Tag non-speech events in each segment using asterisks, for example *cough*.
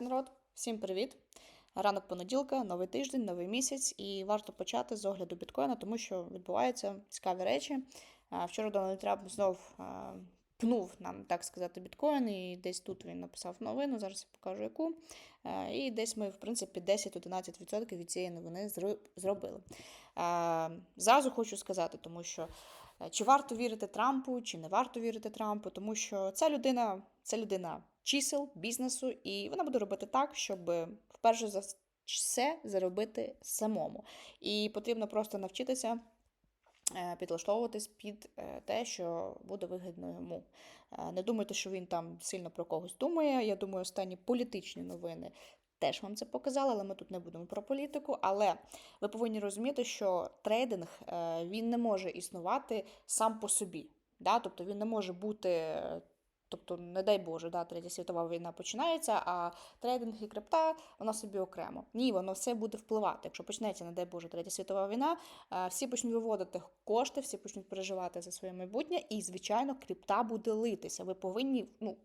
Народ, всім привіт! Ранок понеділка, новий тиждень, новий місяць, і варто почати з огляду біткоїна, тому що відбуваються цікаві речі. Вчора Дональд Трамп знов пнув нам, так сказати, біткоін, і десь тут він написав новину, зараз я покажу яку. І десь ми, в принципі, 10-11% від цієї новини зробили. Зразу хочу сказати, тому що чи варто вірити Трампу, чи не варто вірити Трампу, тому що ця людина, це людина чисел, бізнесу, і вона буде робити так, щоб вперше за все заробити самому. І потрібно просто навчитися. е, Підлаштовуватись під е, те, що буде вигідно йому. Е, Не думайте, що він там сильно про когось думає. Я думаю, останні політичні новини теж вам це показали, але ми тут не будемо про політику. Але ви повинні розуміти, що трейдинг е, він не може існувати сам по собі. Да? Тобто він не може бути. Тобто, не дай Боже, да, третя світова війна починається, а трейдинг і крипта вона собі окремо. Ні, воно все буде впливати. Якщо почнеться, не дай Боже, третя світова війна, е, всі почнуть виводити кошти, всі почнуть переживати за своє майбутнє, і, звичайно, крипта буде литися. Ви повинні, ну.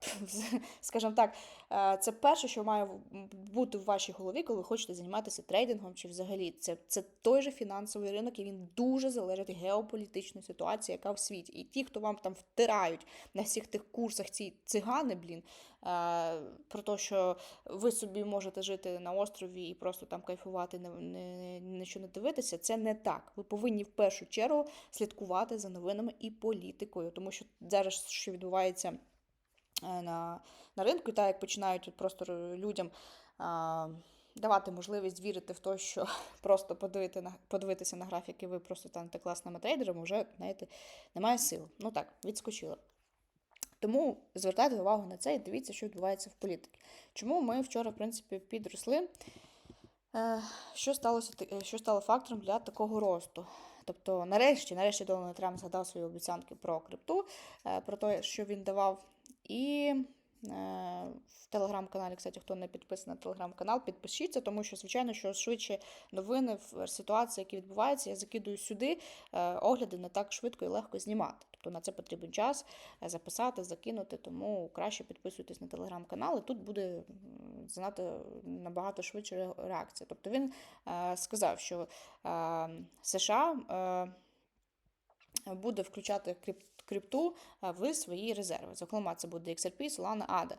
*laughs* Скажімо так, е, це перше, що має бути в вашій голові, коли ви хочете займатися трейдингом чи взагалі. Це, це той же фінансовий ринок, і він дуже залежить від геополітичної ситуації, яка в світі. І ті, хто вам там втирають на всіх тих курсах ці цигани, блін, е, про те, що ви собі можете жити на острові і просто там кайфувати, не, не, нічого не дивитися, це не так. Ви повинні в першу чергу слідкувати за новинами і політикою, тому що зараз що відбувається на, на ринку, і так як починають просто людям а, давати можливість вірити в те, що *laughs* просто подивити на, подивитися на графіки, ви просто станете класними трейдерами, вже, знаєте, немає сил. Ну так, відскочила. Тому звертайте увагу на це і дивіться, що відбувається в політиці. Чому ми вчора, в принципі, підросли? Е, Що сталося, та- е, що стало фактором для такого росту? Тобто, нарешті, нарешті Дональд Трамп згадав свої обіцянки про крипту, е, про те, що він давав. І е, в телеграм-каналі, кстати, хто не підписаний на телеграм-канал, підпишіться, тому що, звичайно, що швидше новини в ситуації, які відбуваються, я закидую сюди, е, огляди не так швидко і легко знімати. Тобто на це потрібен час е, записати, закинути, тому краще підписуйтесь на телеграм-канал, і тут буде м, занадто набагато швидше ре- реакція. Тобто він сказав, що США буде включати крип- крипту е, в свої резерви. Зокрема, це буде XRP, Solana, ADA.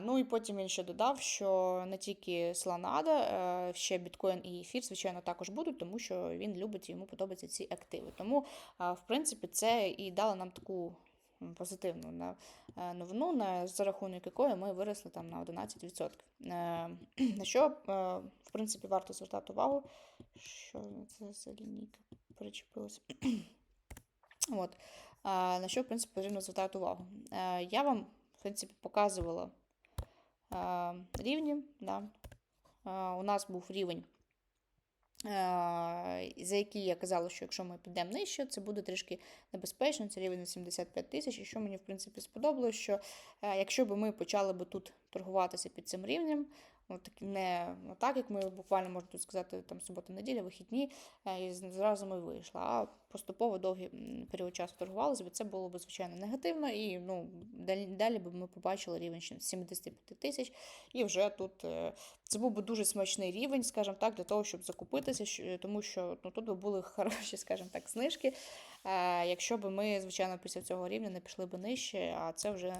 Ну і потім він ще додав, що не тільки Solana, ADA, е, ще біткоін і ефір, звичайно, також будуть, тому що він любить і йому подобаються ці активи. Тому, в принципі, це і дало нам таку позитивну на- е, новину, на, за рахунок якої ми виросли там на 11%. Е, На *clears throat* що, е, в принципі, варто звертати увагу, що це за лінійка причепилася. *clears throat* От. На що, в принципі, потрібно звертати увагу. Е, я вам, в принципі, показувала е, рівні. Да. Е, у нас був рівень, за який я казала, що якщо ми підемо нижче, це буде трішки небезпечно. Це рівень на 75 тисяч. І що мені, в принципі, сподобалось, що якщо б ми почали би тут торгуватися під цим рівнем, От не ну, так, як ми буквально можна тут сказати, там субота-неділя, вихідні, е, і зразу ми вийшли. А поступово довгий період часу торгувалися, бо це було б звичайно негативно, і ну, далі, далі б ми побачили рівень 75 тисяч. І вже тут е, це був би дуже смачний рівень, скажімо так, для того, щоб закупитися, тому що ну, тут би були *laughs* хороші, скажімо так, знижки. Е, Якщо б ми, звичайно, після цього рівня не пішли б нижче, а це вже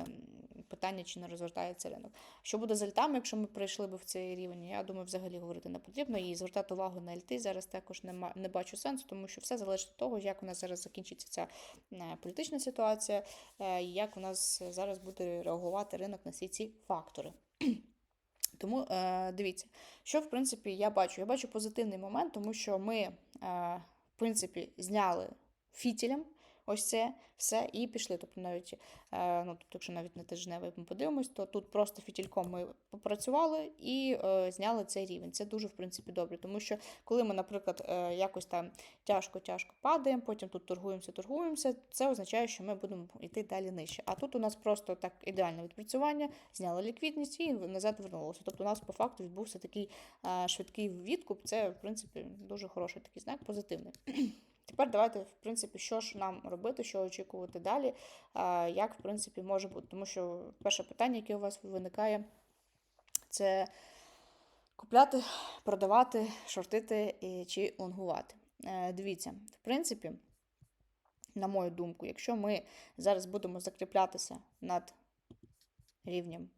питання, чи не розвертається ринок. Що буде з альтами, якщо ми прийшли б в цей рівень, я думаю, взагалі говорити не потрібно. І звертати увагу на альти зараз також нема, не бачу сенсу, тому що все залежить від того, як у нас зараз закінчиться ця е, політична ситуація, е, і як у нас зараз буде реагувати ринок на всі ці фактори. *clears throat* Тому е, дивіться, що в принципі я бачу. Я бачу позитивний момент, тому що ми, в принципі, зняли фітілем ось це все і пішли. Тобто, навіть, е, ну, тобто, якщо навіть на тижневий ми подивимось, то тут просто фітільком ми попрацювали і е, зняли цей рівень. Це дуже, в принципі, добре, тому що коли ми, наприклад, е, якось там тяжко-тяжко падаємо, потім тут торгуємося, торгуємося, це означає, що ми будемо йти далі нижче. А тут у нас просто так ідеальне відпрацювання, зняли ліквідність і назад вернулося. Тобто у нас по факту відбувся такий швидкий відкуп. Це, в принципі, дуже хороший такий знак, позитивний. Тепер давайте, в принципі, що ж нам робити, що очікувати далі, як, в принципі, може бути. Тому що перше питання, яке у вас виникає, Це купляти, продавати, шортити чи лонгувати. Е, Дивіться, в принципі, на мою думку, якщо ми зараз будемо закріплятися над рівнем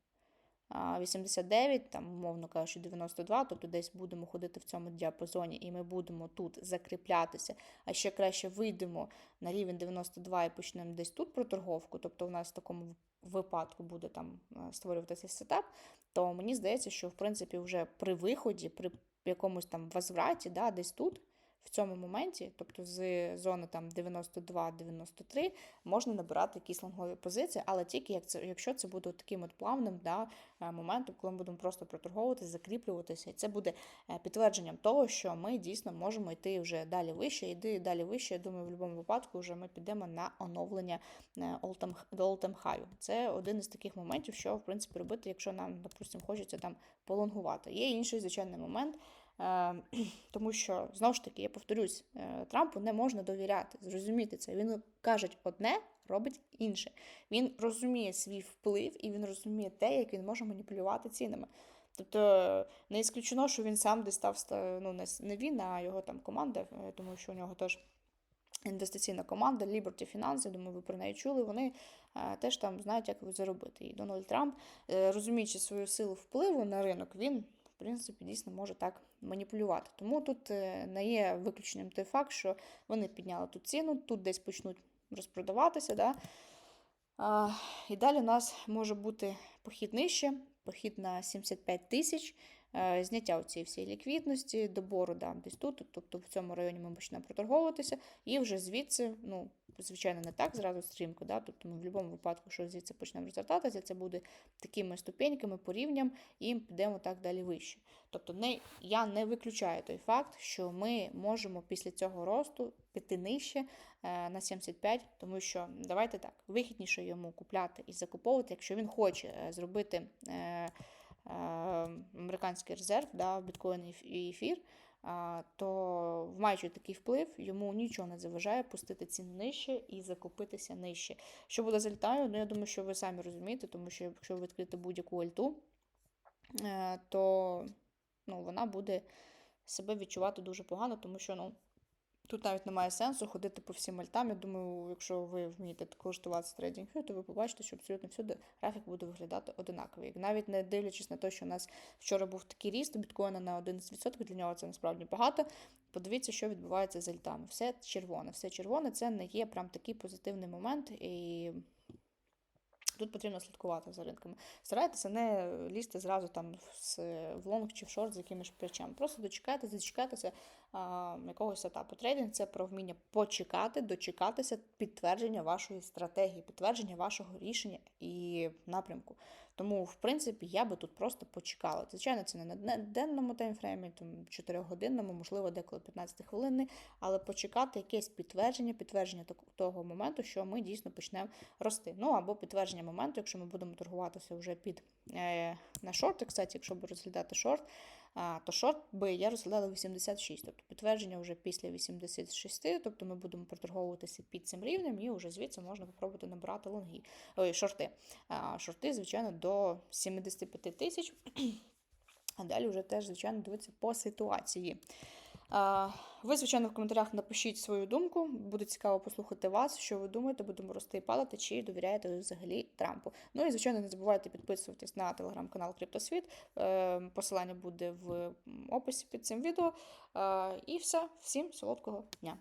89, там, умовно кажучи, 92, тобто десь будемо ходити в цьому діапазоні, і ми будемо тут закріплятися, а ще краще вийдемо на рівень 92 і почнемо десь тут проторговку, тобто у нас в такому випадку буде там е, створюватися сетап, то мені здається, що в принципі вже при виході, при якомусь там возвраті, да, десь тут. В цьому моменті, тобто з зони там 92-93, можна набирати якісь лонгові позиції, але тільки як це, якщо це буде таким от плавним да, е, моментом, коли ми будемо просто проторговуватися, закріплюватися, і це буде е, підтвердженням того, що ми дійсно можемо йти вже далі вище, йди далі вище. Я думаю, в будь-якому випадку вже ми підемо на оновлення е, all-time high. Це один із таких моментів, що в принципі робити, якщо нам, допустимо, хочеться там полонгувати. Є інший звичайний момент. Е, *clears throat* Тому що, знову ж таки, я повторюсь, е, Трампу не можна довіряти, зрозуміти це. Він каже одне, робить інше. Він розуміє свій вплив і він розуміє те, як він може маніпулювати цінами. Тобто не ісключено, що він сам десь став ну, не він, а його там команда, е, тому що у нього теж інвестиційна команда Liberty Finance, думаю, ви про неї чули. Вони теж там знають, як заробити. І Дональд Трамп, розуміючи свою силу впливу на ринок, він в принципі, дійсно може так маніпулювати. Тому тут е, не є виключенням той факт, що вони підняли ту ціну, тут десь почнуть розпродаватися. Да? А, І далі у нас може бути похід нижче, похід на 75 тисяч, е, зняття цієї всієї ліквідності, добору да, десь тут, тобто в цьому районі ми почнемо проторговуватися, і вже звідси, ну, звичайно, не так зразу стрімко, да, тобто ми в будь-якому випадку, що звідси почнемо розвертатися, це буде такими ступеньками по рівням, і підемо так далі вище. Тобто, не, я не виключаю той факт, що ми можемо після цього росту піти нижче е, на 75, тому що давайте так, вигідніше йому купляти і закуповувати, якщо він хоче е, зробити. Е, Американський резерв да, біткоін і ефір, то маючи такий вплив, йому нічого не заважає пустити ціни нижче і закупитися нижче. Що буде залітаю, ну я думаю, що ви самі розумієте, тому що якщо ви відкрите будь-яку альту, е, то ну, вона буде себе відчувати дуже погано, тому що ну, Тут навіть немає сенсу ходити по всім альтам. Я думаю, якщо ви вмієте користуватися трейдінг, то ви побачите, що абсолютно всюди графік буде виглядати одинаковий. Навіть не дивлячись на те, що у нас вчора був такий ріст біткоїна на 11%, для нього це насправді багато. Подивіться, що відбувається з альтами. Все червоне, все червоне, це не є прям такий позитивний момент. і Тут потрібно слідкувати за ринками. Старайтеся не лізти зразу там в лонг чи в шорт з якимось плечем. Просто дочекайтеся, зачекайтеся а, якогось етапу. Трейдинг це про вміння почекати, дочекатися підтвердження вашої стратегії, підтвердження вашого рішення і напрямку. Тому, в принципі, я би тут просто почекала. Звичайно, це не на денному таймфреймі, там 4-годинному, можливо, деколи 15 хвилин, але почекати якесь підтвердження, підтвердження того моменту, що ми дійсно почнемо рости. Ну або підтвердження моменту, якщо ми будемо торгуватися вже під е, на шорти, кстати, якщо б розглядати шорт то шорт би я розглядала 86, тобто підтвердження вже після 86, тобто ми будемо проторговуватися під цим рівнем, і вже звідси можна спробувати набирати лонги, ой, шорти. Шорти, звичайно, до 75 тисяч. *clears throat* А далі вже теж, звичайно, дивитися по ситуації. Ви, звичайно, в коментарях напишіть свою думку. Буде цікаво послухати вас, що ви думаєте, будемо рости і падати, чи довіряєте взагалі Трампу. Ну і, звичайно, не забувайте підписуватись на телеграм-канал Криптосвіт. Ем, посилання буде в описі під цим відео. І все, всім солодкого дня!